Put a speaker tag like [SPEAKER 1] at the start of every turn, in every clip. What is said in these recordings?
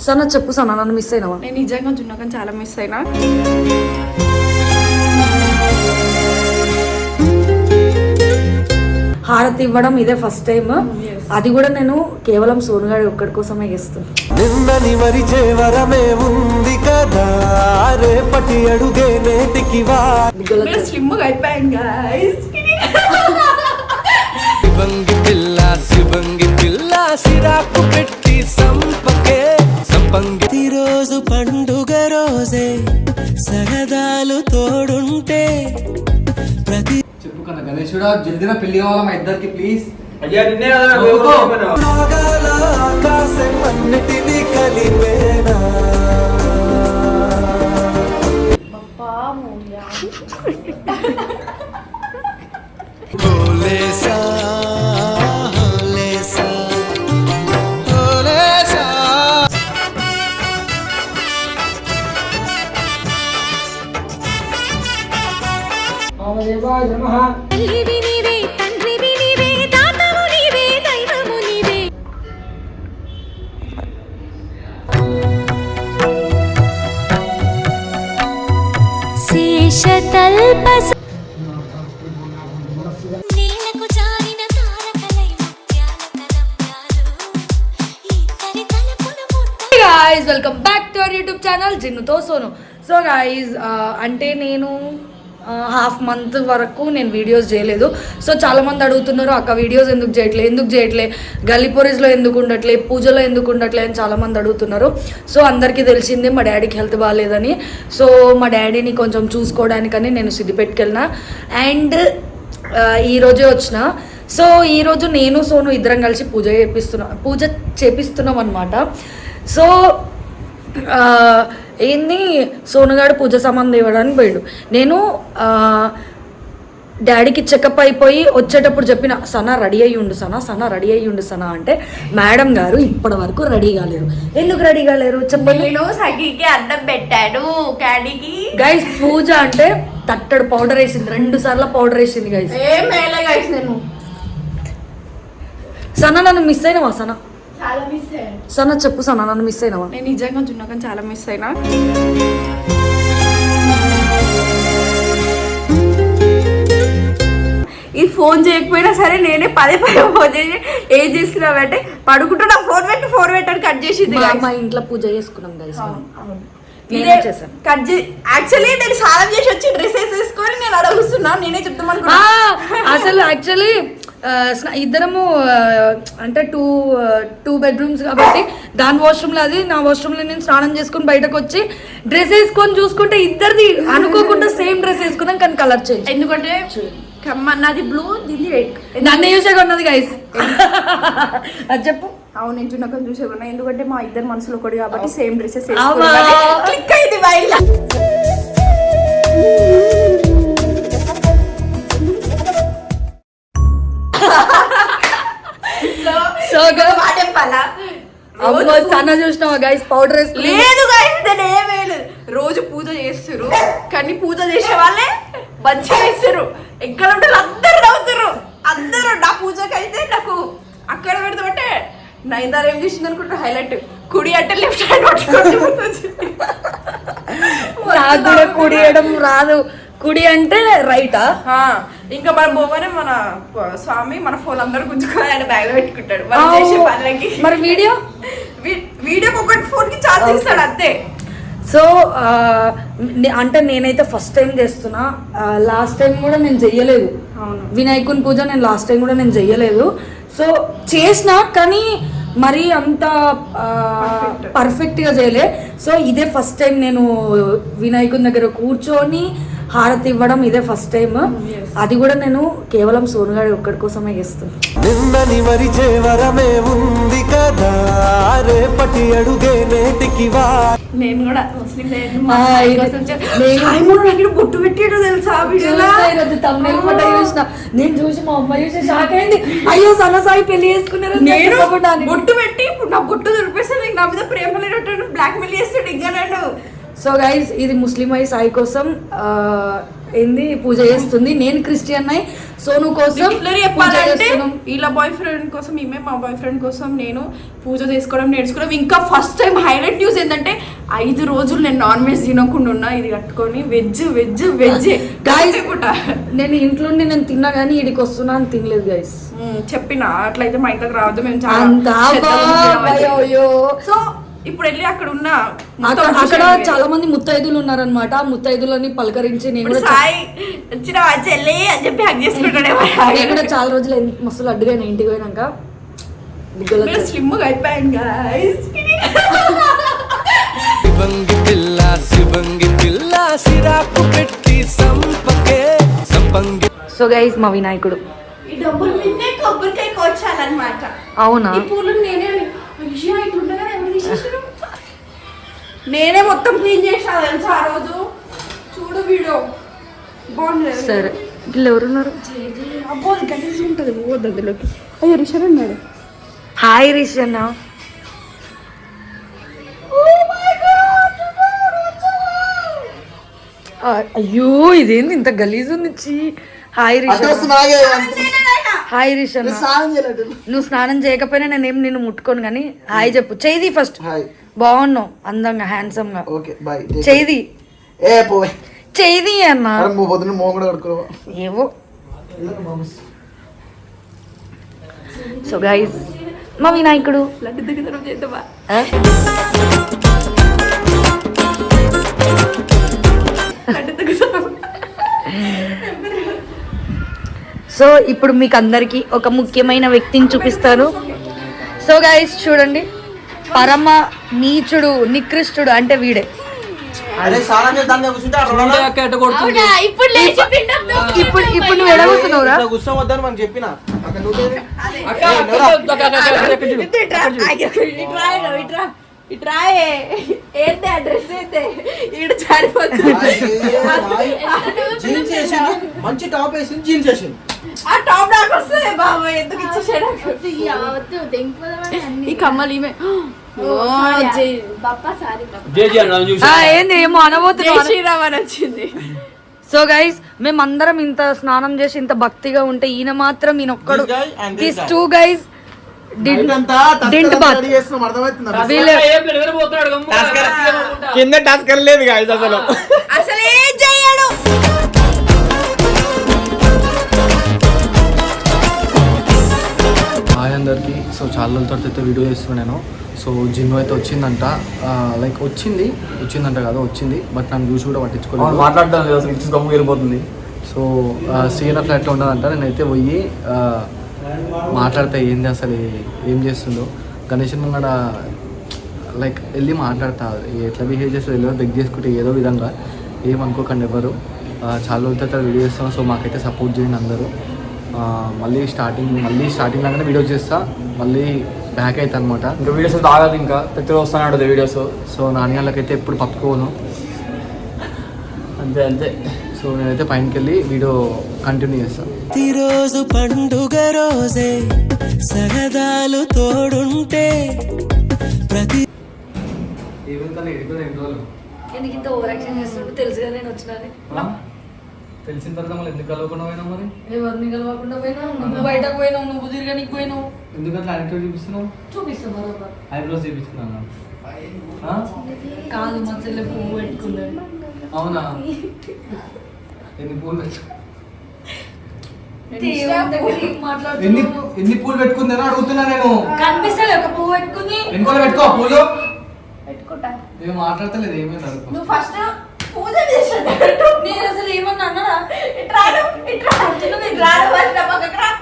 [SPEAKER 1] సన్న చెప్పు సన్న నన్ను మిస్ అయినావా?
[SPEAKER 2] నేను నిజంగా జున్నకని చాలా మిస్ అయినా.
[SPEAKER 1] హారతి ఇవ్వడం ఇదే ఫస్ట్ టైం అది కూడా నేను కేవలం సోనుగాడి ఒక్కడి కోసమే చేస్తాను
[SPEAKER 3] నిన్నని మరిచే వరమే ఉంది కదా రేపటి అడుగే నేటికి వా.
[SPEAKER 2] స్లిమ్ అయిపోయాను గాయస్
[SPEAKER 3] శివంగి పిల్ల శివంగి పిల్ల సిరాకు పెట్టి సంపంగి రోజు పండుగ రోజే సరదాలు తోడుంటే ప్రతి
[SPEAKER 4] చెప్పు కన్నా గణేశుడా జల్దిన పెళ్ళి కావాలా మా ఇద్దరికి ప్లీజ్
[SPEAKER 5] అయ్యా నిన్నే కదా
[SPEAKER 4] చదువుకో.
[SPEAKER 3] రాగాల ఆకాశం అన్నిటినీ కలిపేనా?
[SPEAKER 1] Guys welcome back to our YouTube channel జిన్నుతో Sonu so guys అంటే నేను హాఫ్ మంత్ వరకు నేను వీడియోస్ చేయలేదు. సో చాలామంది అడుగుతున్నారు అక్క వీడియోస్ ఎందుకు చేయట్లే? ఎందుకు చేయట్లే? గల్లీపోరీస్లో ఎందుకు ఉండట్లే? పూజలో ఎందుకు ఉండట్లే? అని చాలామంది అడుగుతున్నారు. సో అందరికీ తెలిసిందే మా డాడీకి హెల్త్ బాగాలేదని. సో మా డాడీని కొంచెం చూసుకోవడానికని నేను సిద్దిపేటకి అండ్ ఈరోజే వచ్చిన. సో ఈరోజు నేను సోను ఇద్దరం కలిసి పూజ చేపిస్తున్నా పూజ చేపిస్తున్నాం అనమాట సో ఏంది? సోనుగాడు పూజ సామాన్ ఇవ్వడానికి పోయాడు. నేను డాడీకి చెకప్ అయిపోయి వచ్చేటప్పుడు చెప్పిన సనా రెడీ అయ్యి ఉండు సనా సనా రెడీ అయ్యి ఉండు సనా అంటే మేడం గారు ఇప్పటి వరకు రెడీ కాలేరు. ఎందుకు రెడీ కాలేరు? చెప్పండి.
[SPEAKER 2] నేను సఖీకి అడ్డం పెట్టాను క్యాడీకి
[SPEAKER 1] గైస్ పూజ అంటే తట్టడు పౌడర్ వేసింది రెండు సార్లు పౌడర్ వేసింది గైస్
[SPEAKER 2] ఏం మేలే గైస్ నేను.
[SPEAKER 1] సనా నన్ను మిస్ అయినావా సనా?
[SPEAKER 2] చాలా మిస్ అయ్యాను.
[SPEAKER 1] సనా చెప్పు సనా నన్ను మిస్ అయినావా?
[SPEAKER 2] నేను నిజంగా జున్నకని చాలా మిస్ అయినా. ఈ ఫోన్ చేయకపోయినా సరే నేనే పదే పదే ఫోన్ చేసి ఏం చేస్తున్నావు అంటే పడుకుంటున్నా ఫోన్ పెట్టి ఫోన్ పెట్టాను కట్ చేసింది
[SPEAKER 1] మా
[SPEAKER 2] guys.
[SPEAKER 1] మా ఇంట్లో పూజ చేసుకున్నాం గైస్ నేనే
[SPEAKER 2] ఇదే
[SPEAKER 1] చేశాను.
[SPEAKER 2] కట్ చే యాక్చువల్లీ నేను స్నానం చేసి వచ్చి డ్రెస్సెస్ వేసుకొని నేను అడుగుతున్నా నేనే చెప్తాం అనుకున్నా.
[SPEAKER 1] అసలు యాక్చువల్లీ ఇద్దరము అంటే టూ టూ బెడ్రూమ్స్ కాబట్టి దాని వాష్రూమ్లో అది నా వాష్రూమ్లో నేను స్నానం చేసుకుని బయటకు వచ్చి డ్రెస్ వేసుకొని చూసుకుంటే ఇద్దరిది అనుకోకుండా సేమ్ డ్రెస్ వేసుకున్నాం కానీ కలర్ చేంజ్.
[SPEAKER 2] ఎందుకంటే కమ్మ నాది బ్లూ దీన్ని రెడ్.
[SPEAKER 1] నన్ను చూసే ఉన్నది గైస్ అది చెప్పు.
[SPEAKER 2] అవును నేను చున్నకం చూసేకున్నా ఎందుకంటే మా ఇద్దరు మనసులో ఒకటి కాబట్టి సేమ్ డ్రెస్సెస్? క్లిక్ అయింది వైల్డ్
[SPEAKER 1] అమ్మ సన్న చూసినావా గైస్ పౌడర్
[SPEAKER 2] లేదు రోజు పూజ చేస్తారు కానీ పూజ చేసే వాళ్ళే మంచిగా చేస్తారు ఎక్కడ ఉంటారు అందరు నవ్వుతారు అందరూ నా పూజకి అయితే నాకు అక్కడ పెడతామంటే నైందార్ ఏం చేసింది అనుకుంటా? హైలైట్ కుడి అంటే లెఫ్ట్ హ్యాండ్
[SPEAKER 1] నాకు కూడా కుడియడం రాదు. కుడి అంటే రైటా
[SPEAKER 2] ఇంకా మనం పోగానే మన స్వామి మన ఫోన్ అందరూ గుంజుకొని ఆయన బ్యాగ్లో పెట్టుకుంటాడు.
[SPEAKER 1] మరి వీడియో
[SPEAKER 2] వీడియోకి ఒకటి ఫోన్కి ఛార్జ్ ఇస్తాడు అంతే.
[SPEAKER 1] సో అంటే నేనైతే ఫస్ట్ టైం చేస్తున్నా. లాస్ట్ టైం కూడా నేను చెయ్యలేదు.
[SPEAKER 2] అవును.
[SPEAKER 1] వినాయకుని పూజ నేను లాస్ట్ టైం కూడా నేను చెయ్యలేదు. సో చేసిన కానీ మరి అంత. పర్ఫెక్ట్గా చేయలే. సో ఇదే ఫస్ట్ టైం నేను వినాయకుని దగ్గర కూర్చొని హారతి ఇవ్వడం ఇదే ఫస్ట్ టైం అది కూడా నేను కేవలం సోనుగాడి ఒక్కడి కోసమే చేస్తాను
[SPEAKER 3] నిన్నని మరిచే వరమే ఉంది కదా. రేపటి అడుగే నేటికి వా.
[SPEAKER 2] నేను కూడా ముస్లిం
[SPEAKER 1] నేను-
[SPEAKER 2] బొట్టు పెట్టాడు తెలుసా
[SPEAKER 1] చూసిన. నేను చూసి మా అమ్మ చూసి షాక్ అయింది. అయ్యో సన్నసాయి పెళ్ళి చేసుకున్నారు
[SPEAKER 2] నేను బొట్టు పెట్టి ఇప్పుడు నా బొట్టు దులిపేస్తే నీకు నా మీద ప్రేమ లేనట్టు బ్లాక్ మెయిల్ చేస్తాడు ఇంకా నన్ను.
[SPEAKER 1] సో గైస్ ఇది ముస్లిం అయి సాయి కోసం ఏంది పూజ చేస్తుంది. నేను క్రిస్టియన్ అయి సోను కోసం
[SPEAKER 2] చెప్పాలంటే. వీళ్ళ బాయ్ ఫ్రెండ్ కోసం ఈమె మా బాయ్ ఫ్రెండ్ కోసం నేను పూజ చేసుకోవడం నేర్చుకోవడం. ఇంకా ఫస్ట్ టైం హైలైట్ న్యూస్ ఏంటంటే ఐదు రోజులు నేను నాన్ వెజ్ తినకుండా ఉన్నా. ఇది కట్టుకొని వెజ్ వెజ్ వెజ్
[SPEAKER 1] Guys, నేను ఇంట్లో నేను తిన్నా కానీ ఇడికి వస్తున్నా అని తినలేదు గైస్
[SPEAKER 2] చెప్పిన. అట్లయితే మా ఇంట్లోకి రావద్దు. మేము చాలా.
[SPEAKER 1] అయ్యో
[SPEAKER 2] సో ఇప్పుడు వెళ్ళి అక్కడ ఉన్న
[SPEAKER 1] అక్కడ. చాలా మంది ముత్తైదులు ఉన్నారన్నమాట. ఆ ముత్తైదులని పలకరించి నేను
[SPEAKER 2] ఇప్పుడు
[SPEAKER 1] కూడా
[SPEAKER 2] సాయి వచ్చిన చెల్లి అని చెప్పి హక్ చేసుకుంటాడే
[SPEAKER 1] నేను కూడా చాలా రోజులు మస్తు లడ్డుగా అయినా ఇంటికి పోయినాక. బుగ్గలు వచ్చేసాయి.
[SPEAKER 2] స్లిమ్గా అయిపోయాను guys.
[SPEAKER 3] శివంగి పిల్ల శివంగి పిల్ల సిరాకు పెట్టి సంపకే సంపంగి.
[SPEAKER 1] సో గైస్ మా వినాయకుడు.
[SPEAKER 2] ఈ డబ్బులు నిన్నే కొబ్బరికాయ కోచాలన్నమాట
[SPEAKER 1] అవునా?
[SPEAKER 2] ఈ పూలు నేనే నేనే మొత్తం క్లీన్ చేసా తెలుసా ఆ రోజు? చూడు వీడియో. బాగుంది
[SPEAKER 1] సరే. వీళ్ళు ఎవరున్నారు?
[SPEAKER 2] అబ్బో అది గలీజ్ ఉంటుంది. పోవద్దు అందులోకి. అయ్యో రిషర్ ఉన్నాడు.
[SPEAKER 1] హాయ్ రిష్ అన్న. ఆ, అయ్యో ఇదేంది? ఇంత గలీజ్ ఉంది. హాయ్ రిష్ అన్న. హాయ్ రిష్ అన్న. నువ్వు స్నానం చేయకపోయినా నేనేం నిన్ను ముట్టుకోను కానీ హాయ్ చెప్పు. చేయి ఫస్ట్.
[SPEAKER 5] హాయ్.
[SPEAKER 1] బాగున్నావు అందంగా హ్యాండ్సమ్గా
[SPEAKER 5] ఓకే బాయ్
[SPEAKER 1] చేయి
[SPEAKER 5] ఏ పోవే.
[SPEAKER 1] చేయి అన్న. ఏవో. సో గైస్ మా వినాయకుడు
[SPEAKER 2] లడ్డు దగ్గర చేద్దామా?
[SPEAKER 1] సో ఇప్పుడు మీకు అందరికి ఒక ముఖ్యమైన వ్యక్తిని చూపిస్తాను. సో గైస్ చూడండి. పరమ నీచుడు నికృష్టుడు అంటే వీడే.
[SPEAKER 2] ఇప్పుడు
[SPEAKER 1] ఇప్పుడు నువ్వు ఎడగొస్తున్నావురా.
[SPEAKER 2] ఇట్రా ఏంటి అడ్రస్ అయితే? ఈడు జారిపోతుంది
[SPEAKER 5] మంచి టాప్ వేసింది జీన్స్ వేసింది
[SPEAKER 2] ఆ టాప్ నాకు వస్తుంది బాబా ఎందుకు ఇచ్చేసాడు ఈ కమ్మలు ఈమె.
[SPEAKER 1] ఏంది ఏమో
[SPEAKER 2] శ్రీరామ్ అని వచ్చింది.
[SPEAKER 1] సో గైస్ మేమందరం ఇంత స్నానం చేసి ఇంత భక్తిగా ఉంటే ఈయన మాత్రం ఈయన ఒక్కడు. దిస్.
[SPEAKER 4] Two guys.
[SPEAKER 5] కింద టస్కర్ లేదు అసలు.
[SPEAKER 2] అసలు ఏం చెయ్యడు?
[SPEAKER 6] సో చాలా రోజుల తర్వాత అయితే వీడియో చేస్తున్నాను నేను. సో జిమ్ అయితే వచ్చిందంట. లైక్ వచ్చింది. వచ్చిందంట కదా వచ్చింది. బట్ నన్ను చూసి కూడా పట్టించుకోలేదు.
[SPEAKER 4] మాట్లాడడం అసలు ఇచ్చి గమ్ము వెళ్ళిపోతుంది.
[SPEAKER 6] సో సీఎన్ ఫ్లాట్లో ఉన్నదంట. నేనైతే పోయి మాట్లాడితే ఏంది అసలు ఏం చేస్తుందో. గణేష్ ముంగడ లైక్ వెళ్ళి మాట్లాడతా. ఎట్లా బిహేవ్ చేస్తే వెళ్ళి బెగ్ చేసుకుంటే ఏదో విధంగా. ఏమనుకోకండి ఎవరు. చాలా రోజుల తర్వాత వీడియో చేస్తాం సో మాకైతే సపోర్ట్ చేయండి అందరూ. మళ్ళీ స్టార్టింగ్ మళ్ళీ స్టార్టింగ్ లాగానే వీడియో చేస్తా. మళ్ళీ బ్యాక్ అవుతా అనమాట
[SPEAKER 4] ఇంకా వీడియోస్ అయితే ఆగదు ఇంకా. ప్రతి రోజు వస్తానే ఉంటుంది వీడియోస్
[SPEAKER 6] సో నాన్నగాళ్ళకైతే ఎప్పుడు పప్పుకోను
[SPEAKER 4] అంతే అంతే.
[SPEAKER 6] సో నేనైతే పైనకి వెళ్ళి వీడియో కంటిన్యూ చేస్తాను
[SPEAKER 3] ప్రతిరోజు పండుగ రోజే సరదాలు తోడుంటే ప్రతి
[SPEAKER 1] ఎందుకు ఇంత ఓవర్ యాక్షన్ చేస్తుంటే తెలుసుగా నేను వచ్చినాను.
[SPEAKER 4] తెలిసిన తర్వాత మళ్ళీ ఎందుకు కలవకుండా పోయినా మరి?
[SPEAKER 1] ఎవరిని కలవకుండా పోయినావు? నువ్వు బయటకు పోయినావు నువ్వు తిరగనికి పోయినావు.
[SPEAKER 4] ఎందుకు అట్లా యాక్టివ్ చూపిస్తున్నావు?
[SPEAKER 1] చూపిస్తా బరోబర్
[SPEAKER 4] ఐబ్రోస్ చేయించుకున్నాను
[SPEAKER 1] కాదు మా చెల్లె పువ్వు పెట్టుకున్నాను
[SPEAKER 4] అవునా? ఎన్ని పూలు ఎన్ని ఎన్ని పూలు పెట్టుకుందని అడుగుతున్నా నేను.
[SPEAKER 1] కనిపిస్తలే ఒక పువ్వు పెట్టుకుంది.
[SPEAKER 4] వెనుకోలు పెట్టుకో పూలు.
[SPEAKER 2] పెట్టుకుంటా.
[SPEAKER 4] ఏం మాట్లాడతలేదు అడుగు.
[SPEAKER 2] నువ్వు ఫస్ట్ పూజ
[SPEAKER 1] నేను అసలు ఏమన్నా
[SPEAKER 2] ఇట్రా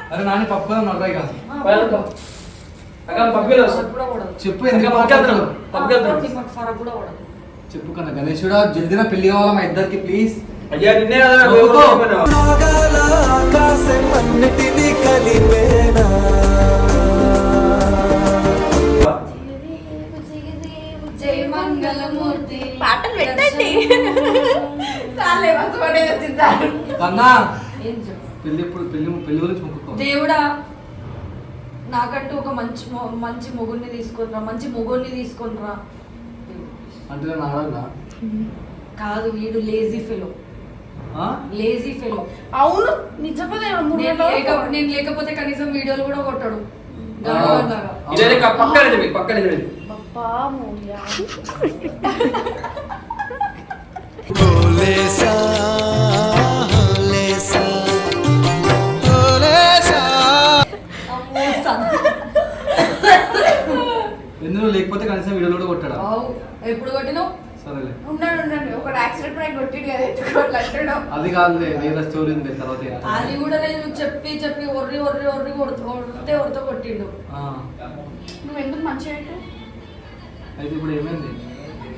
[SPEAKER 4] అరే నాని పప్పు కాదు. చెప్పు ఎందుకు. చెప్పు కన్నా గణేశుడా జల్దిన పెళ్ళి కావాలా మా ఇద్దరికి ప్లీజ్?
[SPEAKER 7] అయ్యా నిన్నే కదా
[SPEAKER 3] కలిపేనా?
[SPEAKER 4] పెళ్ళి పెళ్ళి గురించి మొక్కుకో.
[SPEAKER 1] దేవుడా నాకంటూ ఒక మంచి మొ- మంచి మొగుడిని తీసుకొనిరా మంచి మొగుడిని తీసుకొనిరా.
[SPEAKER 4] అంటే నేను
[SPEAKER 1] కాదు వీడు లేజీ ఫెలో
[SPEAKER 4] ఆ?
[SPEAKER 1] లేజీ ఫెలో
[SPEAKER 2] అవును నిజమే మూడు
[SPEAKER 1] నేను
[SPEAKER 2] గంటల
[SPEAKER 1] లేక
[SPEAKER 2] వరకు.
[SPEAKER 1] నేను లేకపోతే కనీసం వీడియోలు కూడా కొట్టాడు.
[SPEAKER 7] ఇదే పక్కన పక్కన
[SPEAKER 2] అబ్బా,
[SPEAKER 4] ఎందుకు లేకపోతే కనీసం వీడియోలో కూడా కొట్టాడా.
[SPEAKER 1] ఎప్పుడు కొట్టినావు
[SPEAKER 4] సరేలే.
[SPEAKER 2] ఉండండి ఉండండి ఒక యాక్సిడెంట్ బ్రేక్ కొట్టిండు కదా
[SPEAKER 4] అది కాదులే వేరే స్టోరీ ఉంది తర్వాత.
[SPEAKER 1] అది కూడా నేను చెప్పి చెప్పి ఒర్రి ఒర్రి ఒర్రి కొడుతూ ఒడితో కొట్టిండు.
[SPEAKER 4] ఆ,
[SPEAKER 2] నువ్వు ఎందుకు మంచిగా
[SPEAKER 4] అయితే ఇప్పుడు ఏమైంది?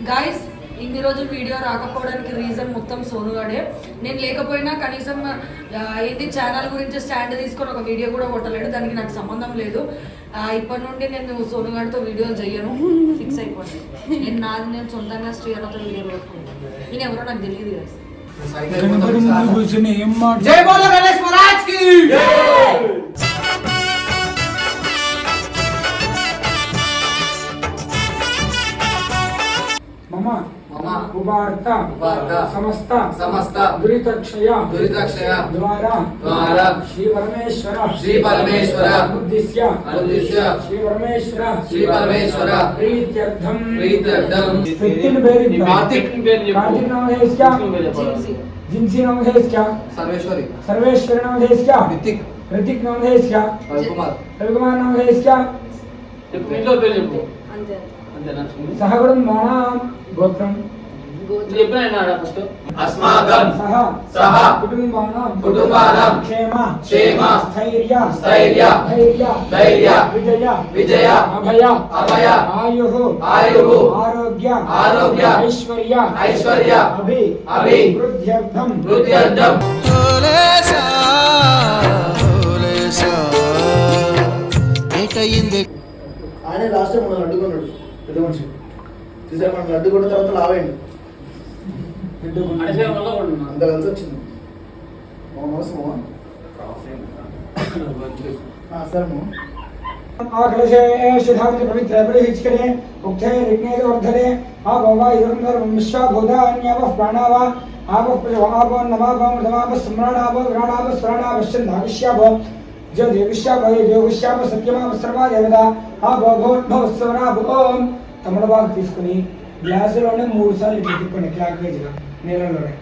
[SPEAKER 1] గాయస్ ఇన్ని రోజులు వీడియో రాకపోవడానికి రీజన్ మొత్తం సోనుగాడే నేను లేకపోయినా కనీసం ఏంటి ఛానల్ గురించి స్టాండ్ తీసుకొని ఒక వీడియో కూడా కొట్టలేడు. దానికి నాకు సంబంధం లేదు. ఇప్పటి నుండి నేను సోనుగాడితో వీడియోలు చెయ్యను ఫిక్స్ అయిపోయింది నేను నాది నేను సొంతంగా శ్రీయలతో వీడియోలు కొట్టుకుంటాను నేను ఎవరో నాకు తెలియదు guys.
[SPEAKER 4] సైట్ అయిపోతుంది
[SPEAKER 5] జై బోలో గణేష్ మహారాజ్కి!
[SPEAKER 8] మమ ఉపార్త
[SPEAKER 4] ఉపార్త
[SPEAKER 8] సమస్త
[SPEAKER 4] సమస్త
[SPEAKER 8] దురితక్షయ
[SPEAKER 4] దురితక్షయ
[SPEAKER 8] ద్వారా
[SPEAKER 4] ద్వారా
[SPEAKER 8] శ్రీ పరమేశ్వర
[SPEAKER 4] శ్రీ పరమేశ్వర
[SPEAKER 8] ఉద్దిశ్య
[SPEAKER 4] ఉద్దిశ్య
[SPEAKER 8] శ్రీ పరమేశ్వర
[SPEAKER 4] శ్రీ పరమేశ్వర
[SPEAKER 8] ప్రీత్యర్థం
[SPEAKER 4] ప్రీత్యర్థం
[SPEAKER 8] వ్యక్తిని పేరు
[SPEAKER 4] కార్తిక్
[SPEAKER 8] कार्तिक नाम है इसका
[SPEAKER 1] జిన్సీ.
[SPEAKER 8] जिनसी नाम है इसका
[SPEAKER 4] సర్వేశ్వరి
[SPEAKER 8] सर्वेश्वर नाम है इसका
[SPEAKER 4] రితిక్
[SPEAKER 8] ऋतिक नाम है इसका
[SPEAKER 4] రవికుమార్
[SPEAKER 8] रविकुमार नाम है इसका
[SPEAKER 7] ఇంట్లో పేరు చెప్పు
[SPEAKER 1] అంతే
[SPEAKER 7] అంతేనా
[SPEAKER 8] सहगुणं मानां गोत्रं
[SPEAKER 7] చెప్పిన ఫస్ట్ అస్మాకం
[SPEAKER 8] సహ
[SPEAKER 7] కుటుంబానం
[SPEAKER 8] కుటుంబానం
[SPEAKER 7] క్షేమ
[SPEAKER 8] క్షేమ
[SPEAKER 7] స్థైర్య
[SPEAKER 8] స్థైర్య
[SPEAKER 7] ధైర్య
[SPEAKER 8] ధైర్య
[SPEAKER 7] విజయ
[SPEAKER 8] విజయ
[SPEAKER 7] అభయ
[SPEAKER 8] అభయ
[SPEAKER 7] ఆయుః
[SPEAKER 8] ఆయుః
[SPEAKER 7] ఆరోగ్య
[SPEAKER 8] ఆరోగ్య
[SPEAKER 7] ఐశ్వర్య
[SPEAKER 8] ఐశ్వర్య
[SPEAKER 7] అభి
[SPEAKER 8] అభి
[SPEAKER 7] వృద్ధ్యర్థం.
[SPEAKER 5] అడ్డుకున్నాడు. పెద్ద మనిషి. మనం అడ్డుకున్న తర్వాత లావేయండి. అంత కలిసి వచ్చింది మా మోసమా సరే మో
[SPEAKER 8] आकलशे शुद्धांत पवित्र परिहिचकरे उक्थे ऋग्ने वर्धने आपो वा इदं सर्वं विश्वा भूतान्यावः प्राणावा आपः प्रजवापो नवापो मृतवापः सम्राणापो विराणापः स्वराणापः छन्दाविष्यापो जो देविष्यापो ये देविष्यापो సత్యమాప సర్వా దేవత ఆపో భూర్భవ స్వరాపో ఓం తమలపాకు తీసుకుని గ్లాసులోనే మూడు సార్లు ఇట్లా తిప్పండి క్లాక్ వేజ్గా నీళ్ళలోనే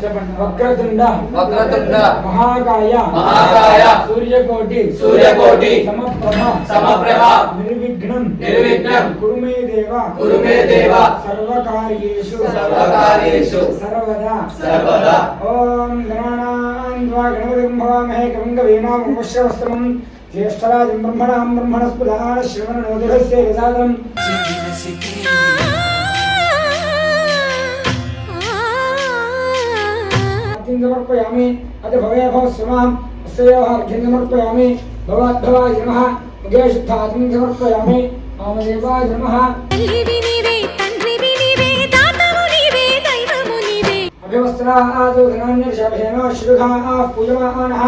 [SPEAKER 8] చెప్పండి వక్రతుండ
[SPEAKER 7] వక్రతుండ
[SPEAKER 8] మహాకాయ
[SPEAKER 7] మహాకాయ
[SPEAKER 8] సూర్యకోటి
[SPEAKER 7] సూర్యకోటి
[SPEAKER 8] సమప్రభ
[SPEAKER 7] సమప్రభ
[SPEAKER 8] నిర్విఘ్నం
[SPEAKER 7] నిర్విఘ్నం
[SPEAKER 8] కురు మే దేవ
[SPEAKER 7] కురు మే దేవ
[SPEAKER 8] సర్వకార్యేషు
[SPEAKER 7] సర్వకార్యేషు
[SPEAKER 8] సర్వదా
[SPEAKER 7] సర్వదా
[SPEAKER 8] ఓం గణానాం త్వా గణపతిం భవామహే కవిం కవీనాం ఉపశ్రవస్త్రం ज्येष्ठराजं ब्रह्मणां ब्रह्मणस्पदान श्रवणोदरस्य यदादम् समर्पयामि अद्य भवे भव समाम् अस्योः अर्घ्यं समर्पयामि भवाद्भवाय नमः मुखेशुद्धादिं समर्पयामि वामदेवाय नमः
[SPEAKER 9] अभिवस्त्राः
[SPEAKER 8] आदौ धनान्यर्षभेन श्रुधाः पूजमानः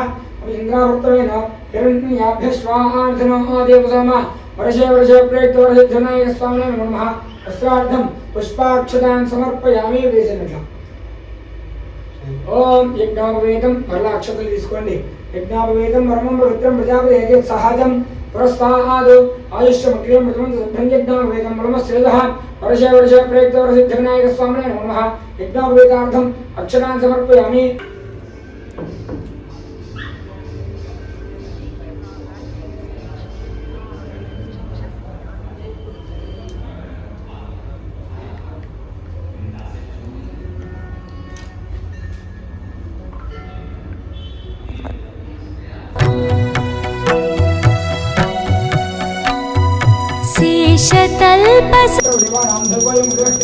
[SPEAKER 8] ఇంద్రావృత్తమైన హిరణ్యాభ్య స్వాహార్ధనో దేవసోమ వరషే వరషే ప్రేక్తో వరసిద్ధనాయక స్వామినే నమ. వస్త్రార్థం పుష్పాక్షతాన్ సమర్పయామి వేసినట్ల ఓం యజ్ఞాపవేదం మరల అక్షతలు తీసుకోండి. యజ్ఞాపవేదం మర్మం పవిత్రం ప్రజాపతి అయితే సహజం. పురస్సాదు ఆయుష్యమగ్రే మృతం సభ్యంజ్ఞాపవేదం మర్మశ్రేయ వరషే వరషే ప్రేక్తో వరసిద్ధవినాయక స్వామినే నమ. యజ్ఞాపవేదార్థం అక్షరాన్ సమర్పయామి.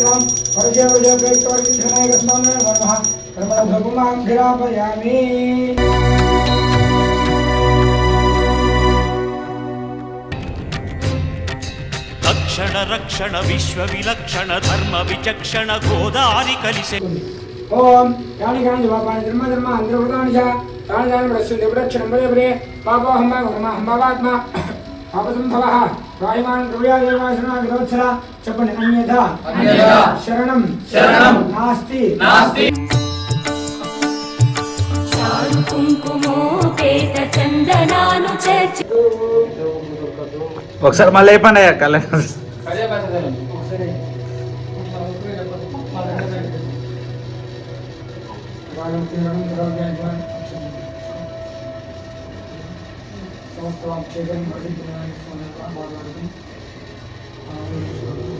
[SPEAKER 8] వర్షే ప్రయుక్త వర్షిద్ధవినాయక స్వామినే నమః కర్మణ ధర్మమాగ్రాపయామి
[SPEAKER 10] తక్షణ రక్షణ విశ్వ విలక్షణ ధర్మ విచక్షణ గోదారి కలిసే
[SPEAKER 8] ఓం యాని కాని పాపాని ధర్మ ధర్మ అంతర్వృతాని చ తాని తాని ప్రశ్యంతి ప్రదక్షిణం పదే పదే పాపోహం వా నమ హంభవాత్మ పాపసంభవ వాయుమాన్ ద్రవ్యాదేవాసన విరోచన చెప్పండి అన్యథ
[SPEAKER 7] అన్యథా
[SPEAKER 8] శరణం.
[SPEAKER 7] శరణం.
[SPEAKER 8] నాస్తి.
[SPEAKER 7] నాస్తి.
[SPEAKER 9] కుంకుమోపేత చందనాను చర్చి
[SPEAKER 11] ఒకసారి మళ్ళీ అయిపోయినా bağlandım.
[SPEAKER 8] Anlıyorsunuz.